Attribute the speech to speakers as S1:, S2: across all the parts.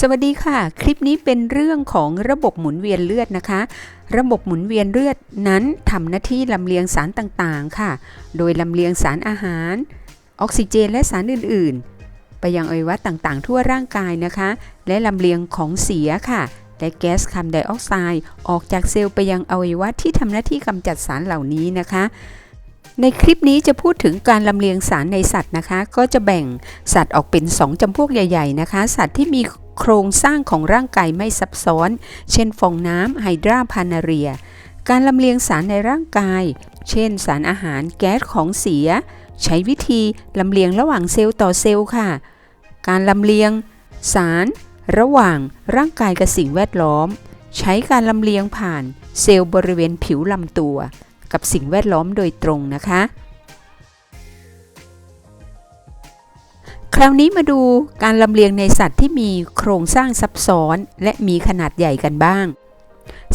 S1: สวัสดีค่ะ คลิปนี้เป็นเรื่องของระบบหมุนเวียนเลือดนะคะ ระบบหมุนเวียนเลือดนั้นทำหน้าที่ลำเลียงสารต่างๆค่ะ โดยลำเลียงสารอาหาร ออกซิเจนและสารอื่นๆ ไปยังอวัยวะต่างๆ ทั่วร่างกายนะคะ และลำเลียงของเสียค่ะและแก๊สคาร์บอนไดออกไซด์ออกจากเซลล์ไปยังอวัยวะที่ทำหน้าที่กำจัดสารเหล่านี้นะคะ ในคลิปนี้จะพูดถึงการลำเลียงสารในสัตว์นะคะ ก็จะแบ่งสัตว์ออกเป็น 2จำพวกใหญ่ ๆ นะคะ สัตว์ที่มีโครงสร้างของร่างกายไม่ซับซ้อน เช่นฟองน้ำไฮดราพานาเรีย การลำเลียงสารในร่างกาย เช่น สารอาหารแก๊สของเสีย ใช้วิธีลำเลียงระหว่างเซลล์ต่อเซลล์ค่ะ การลำเลียงสารระหว่างร่างกายกับสิ่งแวดล้อม ใช้การลำเลียงผ่านเซลล์บริเวณผิวลำตัว กับสิ่งแวดล้อมโดยตรงนะคะ คราวนี้มาดูการลำเลียงในสัตว์ที่มีโครงสร้างซับซ้อนและมีขนาดใหญ่กันบ้าง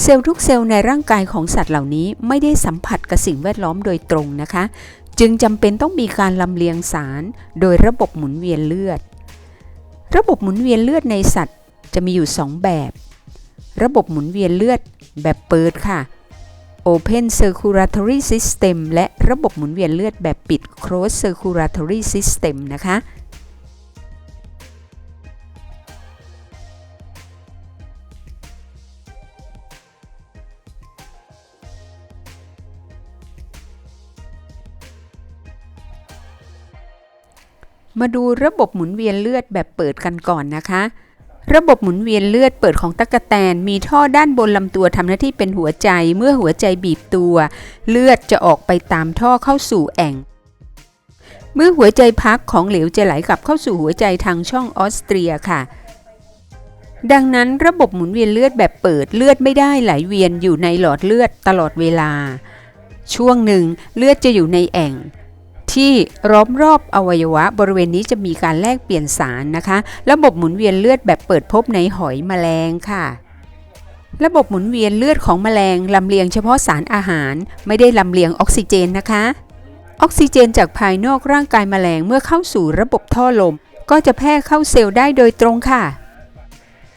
S1: เซลล์ทุกเซลล์ในร่างกายของสัตว์เหล่านี้ไม่ได้สัมผัสกับสิ่งแวดล้อมโดยตรงนะคะ จึงจำเป็นต้องมีการลำเลียงสารโดยระบบหมุนเวียนเลือด ระบบหมุนเวียนเลือดในสัตว์จะมีอยู่ 2 แบบ ระบบหมุนเวียนเลือดแบบเปิดค่ะ Open Circulatory System และระบบหมุนเวียนเลือดแบบปิด Closed Circulatory System นะคะมาดูระบบหมุนเวียนเลือดแบบเปิดกันก่อนนะคะ ระบบหมุนเวียนเลือดเปิดของตั๊กแตน มีท่อด้านบนลำตัวทำหน้าที่เป็นหัวใจ เมื่อหัวใจบีบตัว เลือดจะออกไปตามท่อเข้าสู่แอ่ง เมื่อหัวใจพักของเหลวจะไหลกลับเข้าสู่หัวใจทางช่องออสเตรียค่ะ ดังนั้นระบบหมุนเวียนเลือดแบบเปิดเลือดไม่ได้ไหลเวียนอยู่ในหลอดเลือดตลอดเวลา ช่วงหนึ่งเลือดจะอยู่ในแอ่ง ที่ล้อมรอบอวัยวะ บริเวณนี้จะมีการแลกเปลี่ยนสารนะคะ ระบบหมุนเวียนเลือดแบบเปิดพบในหอยแมลงค่ะ ระบบหมุนเวียนเลือดของแมลงลำเลียงเฉพาะสารอาหาร ไม่ได้ลำเลียงออกซิเจนนะคะ ออกซิเจนจากภายนอกร่างกายแมลงเมื่อเข้าสู่ระบบท่อลม ก็จะแพร่เข้าเซลล์ได้โดยตรงค่ะ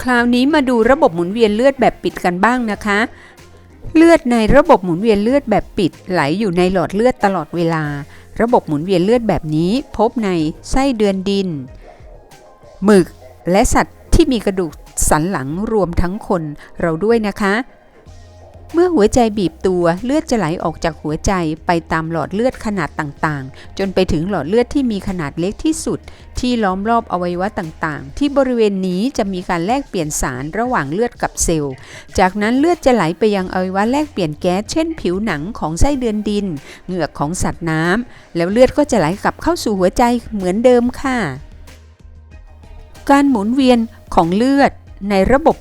S1: คราวนี้มาดูระบบหมุนเวียนเลือดแบบปิดกันบ้างนะคะเลือดในระบบหมุนเวียนเลือดแบบปิดไหลอยู่ในหลอดเลือดตลอดเวลา ระบบหมุนเวียนเลือดแบบนี้พบในไส้เดือนดิน หมึก และสัตว์ที่มีกระดูกสันหลังรวมทั้งคนเราด้วยนะคะ เมื่อหัวใจบีบตัวเลือดจะไหลออกจากหัวใจไปตามหลอดเลือดขนาดต่างๆ จนไปถึงหลอดเลือดที่มีขนาดเล็กที่สุด ที่ล้อมรอบอวัยวะต่างๆ ที่บริเวณนี้จะมีการแลกเปลี่ยนสารระหว่างเลือดกับเซลล์ จากนั้นเลือดจะไหลไปยังอวัยวะแลกเปลี่ยนแก๊สเช่น ผิวหนังของไส้เดือนดิน เหงือกของสัตว์น้ำแล้วเลือดก็จะไหลกลับเข้าสู่หัวใจเหมือนเดิมค่ะ การหมุนเวียนของเลือดในระบบ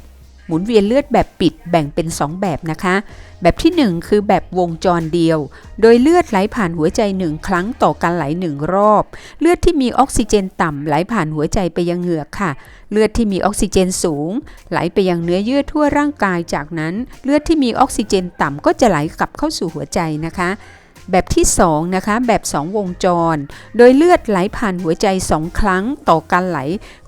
S1: มุนเวียนเลือดแบบปิดแบ่งเป็น 2 แบบนะคะ แบบที่ 1 คือแบบวงจรเดียว โดยเลือดไหลผ่านหัวใจหนึ่งครั้งต่อการไหลหนึ่งรอบ เลือดที่มีออกซิเจนต่ำไหลผ่านหัวใจไปยังเหงือกค่ะ เลือดที่มีออกซิเจนสูง ไหลไปยังเนื้อเยื่อทั่วร่างกายจากนั้น เลือดที่มีออกซิเจนต่ำก็จะไหลกลับเข้าสู่หัวใจนะคะ แบบที่2นะคะแบบ 2 วงจร โดยเลือดไหลผ่านหัวใจ 2 ครั้งต่อการไหล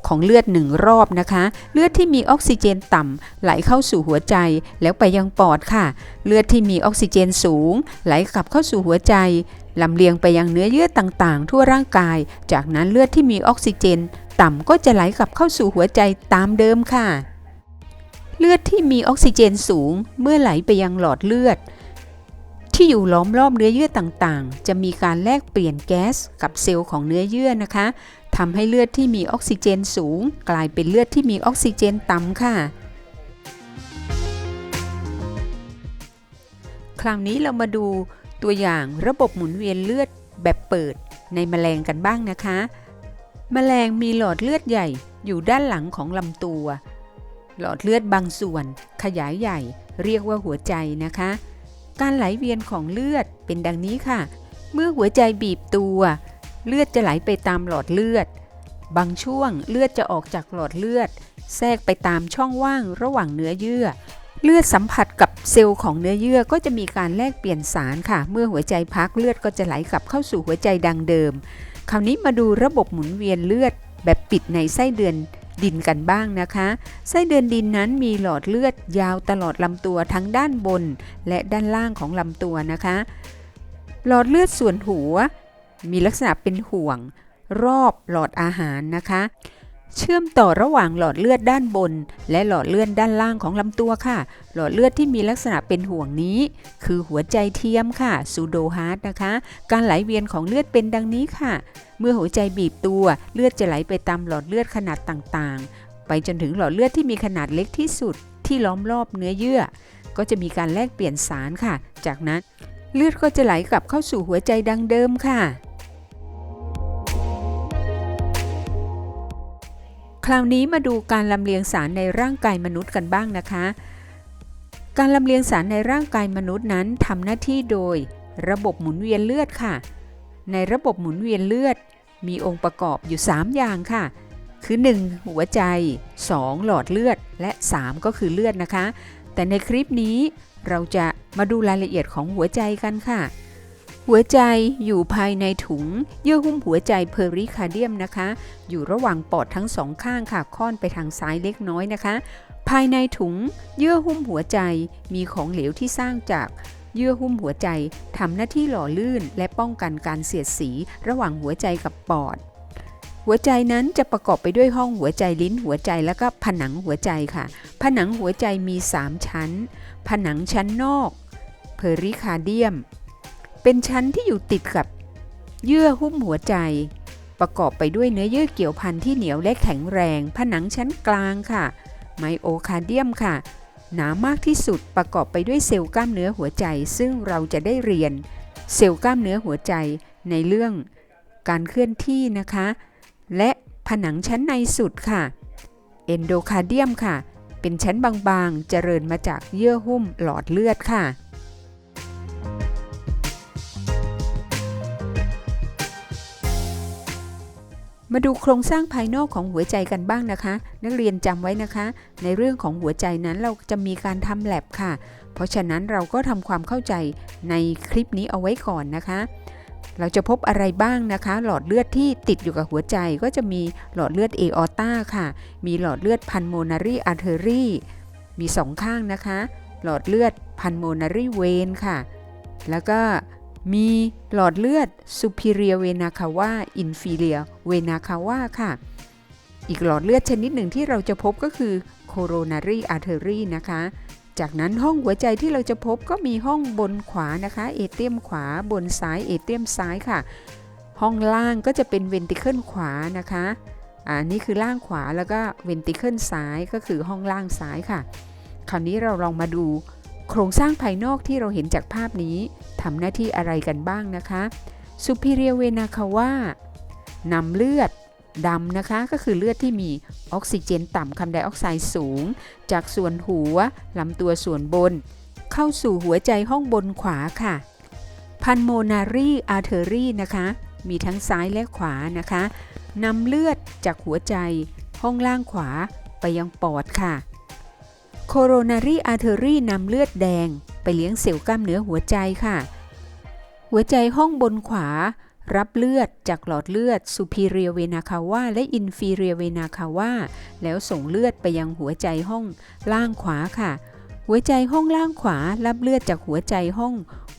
S1: ของเลือด 1 รอบนะคะ เลือดที่มีออกซิเจนต่ำไหลเข้าสู่หัวใจแล้วไปยังปอดค่ะ เลือดที่มีออกซิเจนสูง ไหลกลับเข้าสู่หัวใจลำเลียงไปยังเนื้อเยื่อต่างๆ ทั่วร่างกาย จากนั้นเลือดที่มีออกซิเจน ต่ำก็จะไหลกลับเข้าสู่หัวใจตามเดิมค่ะ เลือดที่มีออกซิเจนสูง เมื่อไหลไปยังหลอดเลือด ที่อยู่ล้อมรอบเนื้อเยื่อต่างๆ จะมีการแลกเปลี่ยนแก๊สกับเซลล์ของเนื้อเยื่อนะคะทำให้เลือดที่มีออกซิเจนสูง กลายเป็นเลือดที่มีออกซิเจนต่ำค่ะ คราวนี้เรามาดูตัวอย่างระบบหมุนเวียนเลือดแบบเปิดในแมลงกันบ้างนะคะ แมลงมีหลอดเลือดใหญ่อยู่ด้านหลังของลำตัว หลอดเลือดบางส่วน ขยายใหญ่ เรียกว่าหัวใจนะคะ การไหลเวียนของเลือดเป็นดังนี้ค่ะ เมื่อหัวใจบีบตัว เลือดจะไหลไปตามหลอดเลือด บางช่วงเลือดจะออกจากหลอดเลือด แทรกไปตามช่องว่างระหว่างเนื้อเยื่อ เลือดสัมผัสกับเซลล์ของเนื้อเยื่อก็จะมีการแลกเปลี่ยนสารค่ะ เมื่อหัวใจพักเลือดก็จะไหลกลับเข้าสู่หัวใจดังเดิม คราวนี้มาดูระบบหมุนเวียนเลือดแบบปิดในไส้เดือน ดินกันบ้างนะคะ ไส้เดือนดินนั้นมีหลอดเลือดยาวตลอดลำตัวทั้งด้านบน และด้านล่างของลำตัวนะคะ หลอดเลือดส่วนหัว มีลักษณะเป็นห่วง รอบหลอดอาหารนะคะ เชื่อมต่อระหว่างหลอดเลือดด้านบน และหลอดเลือดด้านล่างของลำตัวค่ะ หลอดเลือดที่มีลักษณะเป็นห่วงนี้ คือหัวใจเทียมค่ะซูโดฮาร์ดนะคะ การไหลเวียนของเลือดเป็นดังนี้ค่ะ เมื่อหัวใจบีบตัวเลือดจะไหลไปตามหลอดเลือดขนาดต่างๆ ไปจนถึงหลอดเลือดที่มีขนาดเล็กที่สุด ที่ล้อมรอบเนื้อเยื่อ ก็จะมีการแลกเปลี่ยนสารค่ะ จากนั้นเลือดก็จะไหลกลับเข้าสู่หัวใจดังเดิมค่ะ คราวนี้มาดูการลำเลียงสารในร่างกายมนุษย์กันบ้างนะคะ การลำเลียงสารในร่างกายมนุษย์นั้นทำหน้าที่โดย ระบบหมุนเวียนเลือดค่ะ ในระบบหมุนเวียนเลือด มีองค์ประกอบอยู่ 3 อย่างค่ะ คือ 1. หัวใจ 2. หลอดเลือด และ 3 ก็คือเลือดนะคะ แต่ในคลิปนี้เราจะมาดูรายละเอียดของหัวใจกันค่ะ หัวใจอยู่ภายในถุง เยื่อหุ้มหัวใจเพอริคาเดียมนะคะ อยู่ระหว่างปอดทั้งสองข้างค่ะค่อนไปทางซ้ายเล็กน้อยนะคะ ภายในถุง เยื่อหุ้มหัวใจมีของเหลวที่สร้างจากเยื่อหุ้มหัวใจทำหน้าที่หล่อลื่น และป้องกันการเสียดสี ระหว่างหัวใจกับปอด หัวใจนั้นจะประกอบไปด้วยห้องหัวใจลิ้นหัวใจแล้วก็ผนังหัวใจค่ะ ผนังหัวใจมี 3 ชั้น ผนังชั้นนอกเพอริคาเดียม เป็นชั้นที่อยู่ติดกับ เยื่อหุ้มหัวใจ ประกอบไปด้วยเนื้อเยื่อเกี่ยวพันที่เหนียวและแข็งแรง ผนังชั้นกลางค่ะ ไมโอคาเดียมค่ะ หนามากที่สุดประกอบไปด้วยเซลล์กล้ามเนื้อหัวใจ ซึ่งเราจะได้เรียน เซลล์กล้ามเนื้อหัวใจในเรื่องการเคลื่อนที่นะคะ และผนังชั้นในสุดค่ะ เอนโดคาเดียมค่ะ เป็นชั้นบางๆ เจริญมาจากเยื่อหุ้มหลอดเลือดค่ะ มาดูโครงสร้างภายนอกของหัวใจกันบ้างนะคะ นักเรียนจำไว้นะคะ ในเรื่องของหัวใจนั้นเราจะมีการทำแลบค่ะ เพราะฉะนั้นเราก็ทำความเข้าใจในคลิปนี้เอาไว้ก่อนนะคะ เราจะพบอะไรบ้างนะคะ หลอดเลือดที่ติดอยู่กับหัวใจก็จะมีหลอดเลือดเอออต้าค่ะ มีหลอดเลือดพันโมนารีอาร์เทอรี่มีสองข้างนะคะ หลอดเลือดพันโมนารีเวนค่ะ แล้วก็ มีหลอดเลือด superior vena cava inferior vena cava ค่ะ อีกหลอดเลือดชนิดหนึ่งที่เราจะพบก็คือ coronary artery นะคะ จากนั้นห้องหัวใจที่เราจะพบก็มีห้องบนขวานะคะ เอเตียมขวาบนซ้ายเอเตียมซ้ายค่ะ ห้องล่างก็จะเป็นเวนติเคิลขวานะคะอ่านี่คือล่างขวาแล้วก็เวนติเคิลซ้ายก็คือห้องล่างซ้ายค่ะ คราวนี้เราลองมาดู โครงสร้างภายนอกที่เราเห็นจากภาพนี้ทำหน้าที่อะไรกันบ้างนะคะ superior vena cava นำเลือดดำนะคะ ก็คือเลือดที่มีออกซิเจนต่ำคาร์บอนไดออกไซด์สูง จากส่วนหัวลำตัวส่วนบน เข้าสู่หัวใจห้องบนขวาค่ะ pulmonary artery นะคะ มีทั้งซ้ายและขวานะคะนำเลือดจากหัวใจ ห้องล่างขวาไปยังปอดค่ะ coronary artery นำเลือดแดง ไปเลี้ยงเซลล์กล้ามเนื้อหัวใจค่ะ หัวใจห้องบนขวา รับเลือดจากหลอดเลือด superior vena cava และ inferior vena cava แล้วส่งเลือดไปยังหัวใจห้องล่างขวาค่ะ หัวใจห้องล่างขวารับเลือดจากหัวใจห้อง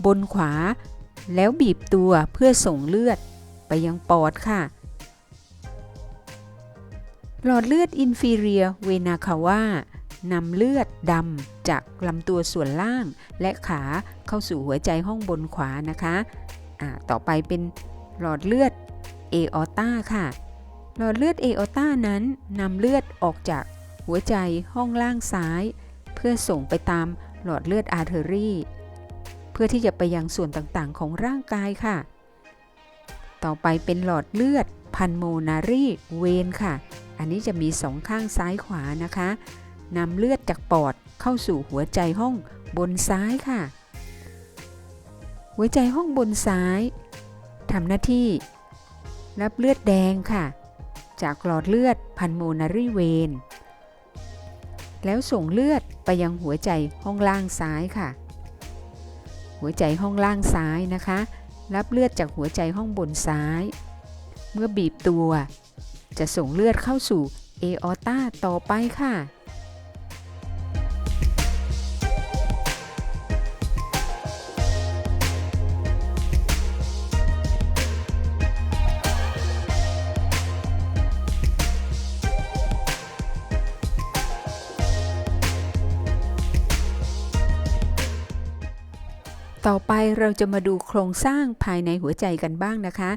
S1: บนขวา แล้วบีบตัวเพื่อส่งเลือดไปยังปอดค่ะหลอดเลือด inferior vena cava น นำเลือดดำจากลำตัวส่วนล่างและขาเข้าสู่หัวใจห้องบนขวานะคะะต่อไปเป็นหลอดเลือดเอออต้าค่ะ หลอดเลือดเอออต้านั้นนำเลือดออกจากหัวใจห้องล่างซ้าย เพื่อส่งไปตามหลอดเลือดอาร์เทอรี่เพื่อที่จะไปยังส่วนต่างๆ ของร่างกายค่ะ ต่อไปเป็นหลอดเลือดพันโมนารีเวนค่ะ อันนี้จะมีสองข้างซ้ายขวานะคะ นำเลือดจากปอดเข้าสู่หัวใจห้องบนซ้ายค่ะ หัวใจห้องบนซ้ายทำหน้าที่ รับเลือดแดงค่ะ จากหลอดเลือดพันโมนารีเวนแล้วส่งเลือดไปยังหัวใจห้องล่างซ้ายค่ะ หัวใจห้องล่างซ้ายนะคะ รับเลือดจากหัวใจห้องบนซ้าย เมื่อบีบตัว จะส่งเลือดเข้าสู่เอเอออต้าต่อไปค่ะ ต่อไปเราจะมาดูโครงสร้างภายในหัวใจกันบ้างนะคะ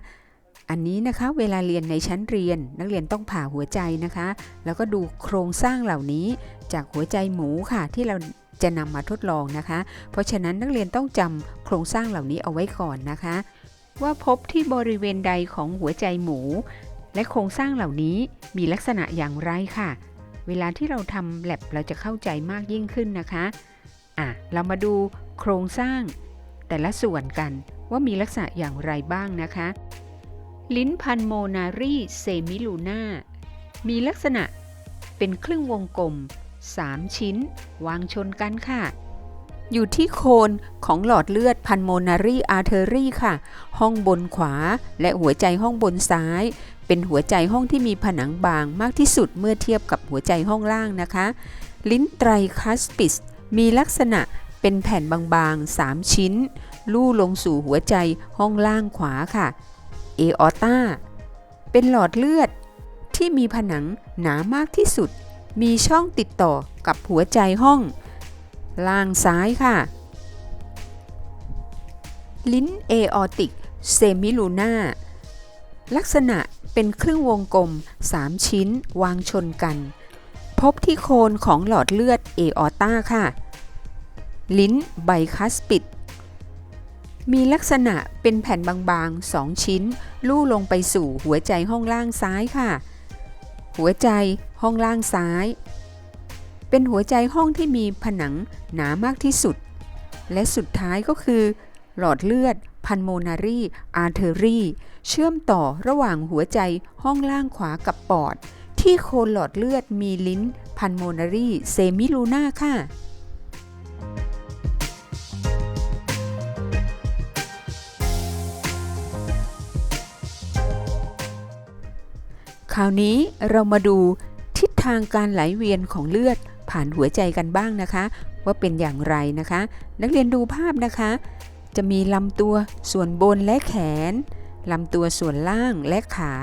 S1: อันนี้นะคะเวลาเรียนในชั้นเรียน นักเรียนต้องผ่าหัวใจนะคะ แล้วก็ดูโครงสร้างเหล่านี้จากหัวใจหมูค่ะที่เราจะนำมาทดลองนะคะ เพราะฉะนั้นนักเรียนต้องจำโครงสร้างเหล่านี้เอาไว้ก่อนนะคะ ว่าพบที่บริเวณใดของหัวใจหมู และโครงสร้างเหล่านี้มีลักษณะอย่างไรค่ะ เวลาที่เราทำแลบเราจะเข้าใจมากยิ่งขึ้นนะคะอะเรามาดูโครงสร้าง แต่ละส่วนกันว่ามีลักษณะอย่างไรบ้างนะคะ ลิ้นพันโมนารีเซมิลูนามีลักษณะเป็นครึ่งวงกลม 3 ชิ้น วางชนกันค่ะ อยู่ที่โคนของหลอดเลือดพันโมนารีอาร์เทอรี่ค่ะ ห้องบนขวาและหัวใจห้องบนซ้าย เป็นหัวใจห้องที่มีผนังบางมากที่สุดเมื่อเทียบกับหัวใจห้องล่างนะคะ ลิ้นไตรคัสปิสมีลักษณะ เป็นแผ่นบางๆ 3 ชิ้น ลู่ลงสู่หัวใจห้องล่างขวาค่ะเอออต้าเป็นหลอดเลือดที่มีผนังหนามากที่สุด มีช่องติดต่อกับหัวใจห้อง ล่างซ้ายค่ะ ลิ้นเอออติกเซมิลูนาลักษณะเป็นครึ่งวงกลม 3 ชิ้นวางชนกัน พบที่โคนของหลอดเลือดเอออต้าค่ะ ลิ้นไบคัสปิด มีลักษณะเป็นแผ่นบางๆ 2 ชิ้น ลู่ลงไปสู่หัวใจห้องล่างซ้ายค่ะ หัวใจห้องล่างซ้าย เป็นหัวใจห้องที่มีผนังหนามากที่สุด และสุดท้ายก็คือ หลอดเลือดพันโมนารีอาร์เทอรี่เชื่อมต่อระหว่างหัวใจห้องล่างขวากับปอด ที่โคนหลอดเลือดมีลิ้นพันโมนารีเซมิลูนาค่ะ ราวนี้เรามาดูทิศทางการไหลเวียนของเลือดผ่านหัวใจกันบ้างนะคะ ว่าเป็นอย่างไรนะคะ นักเรียนดูภาพนะคะ จะมีลำตัวส่วนบนและแขนลำตัวส่วนล่างและขา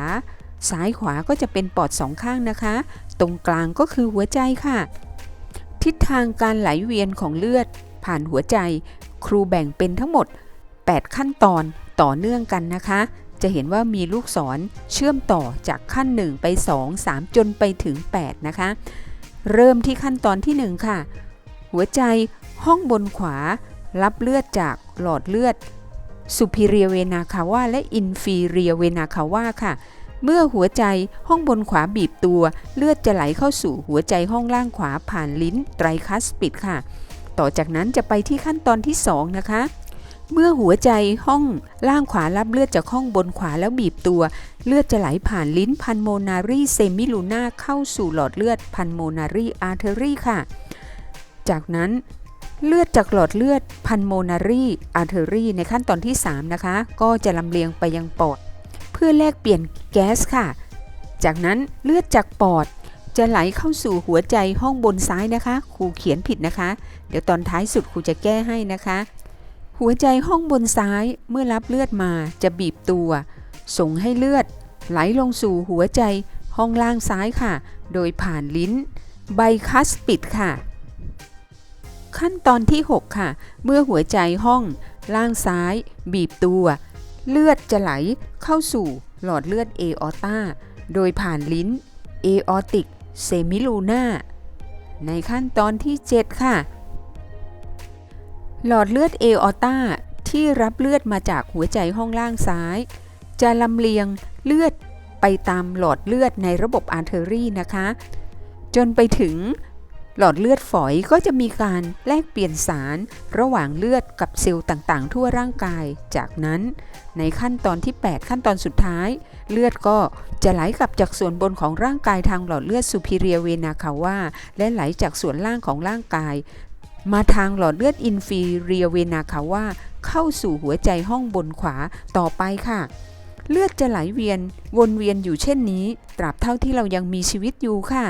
S1: ซ้ายขวาก็จะเป็นปอดสองข้างนะคะ ตรงกลางก็คือหัวใจค่ะ ทิศทางการไหลเวียนของเลือดผ่านหัวใจ ครูแบ่งเป็นทั้งหมด 8 ขั้นตอนต่อเนื่องกันนะคะ จะเห็นว่ามีลูกศรเชื่อมต่อจากขั้น 1 ไป 2 3 จนไปถึง 8 นะคะ เริ่มที่ขั้นตอนที่ 1 ค่ะ หัวใจห้องบนขวา รับเลือดจากหลอดเลือด superior vena cava และ inferior vena cava ค่ะ เมื่อหัวใจห้องบนขวาบีบตัว เลือดจะไหลเข้าสู่หัวใจห้องล่างขวาผ่านลิ้นไตรคัสปิดค่ะ ต่อจากนั้นจะไปที่ขั้นตอนที่ 2 นะคะ เมื่อหัวใจห้องล่างขวารับเลือดจากห้องบนขวาแล้วบีบตัว เลือดจะไหลผ่านลิ้นพันโมนารีเซมิลูนาเข้าสู่หลอดเลือดพันโมนารีอาร์เทอรี่ค่ะ จากนั้นเลือดจากหลอดเลือดพันโมนารีอาร์เทอรี่ในขั้นตอนที่ 3 นะคะ ก็จะลำเลียงไปยังปอด เพื่อแลกเปลี่ยนแก๊สค่ะ จากนั้นเลือดจากปอดจะไหลเข้าสู่หัวใจห้องบนซ้ายนะคะครูเขียนผิดนะคะ เดี๋ยวตอนท้ายสุดครูจะแก้ให้นะคะ หัวใจห้องบนซ้ายเมื่อรับเลือดมาจะบีบตัว ส่งให้เลือด ไหลลงสู่หัวใจห้องล่างซ้ายค่ะ โดยผ่านลิ้นไบคัสปิดค่ะ ขั้นตอนที่ 6 ค่ะ เมื่อหัวใจห้อง ล่างซ้าย บีบตัว เลือดจะไหลเข้าสู่หลอดเลือดเอออต้าโดยผ่านลิ้นเอออติกเซมิลูนาในขั้นตอนที่ 7 ค่ะ หลอดเลือดเอออต้าที่รับเลือดมาจากหัวใจห้องล่างซ้าย จะลำเลียงเลือดไปตามหลอดเลือดในระบบอาร์เทอรี่นะคะ จนไปถึงหลอดเลือดฝอยก็จะมีการแลกเปลี่ยนสารระหว่างเลือดกับเซลล์ต่างๆ ทั่วร่างกาย จากนั้นในขั้นตอนที่ 8 ขั้นตอนสุดท้าย เลือดก็จะไหลกลับจากส่วนบนของร่างกายทางหลอดเลือด superior vena cava และไหลจากส่วนล่างของร่างกาย มาทางหลอดเลือดอินฟีเรียเวนาคาว่า เข้าสู่หัวใจห้องบนขวาต่อไปค่ะ เลือดจะไหลเวียนวนเวียนอยู่เช่นนี้ ตราบเท่าที่เรายังมีชีวิตอยู่ค่ะ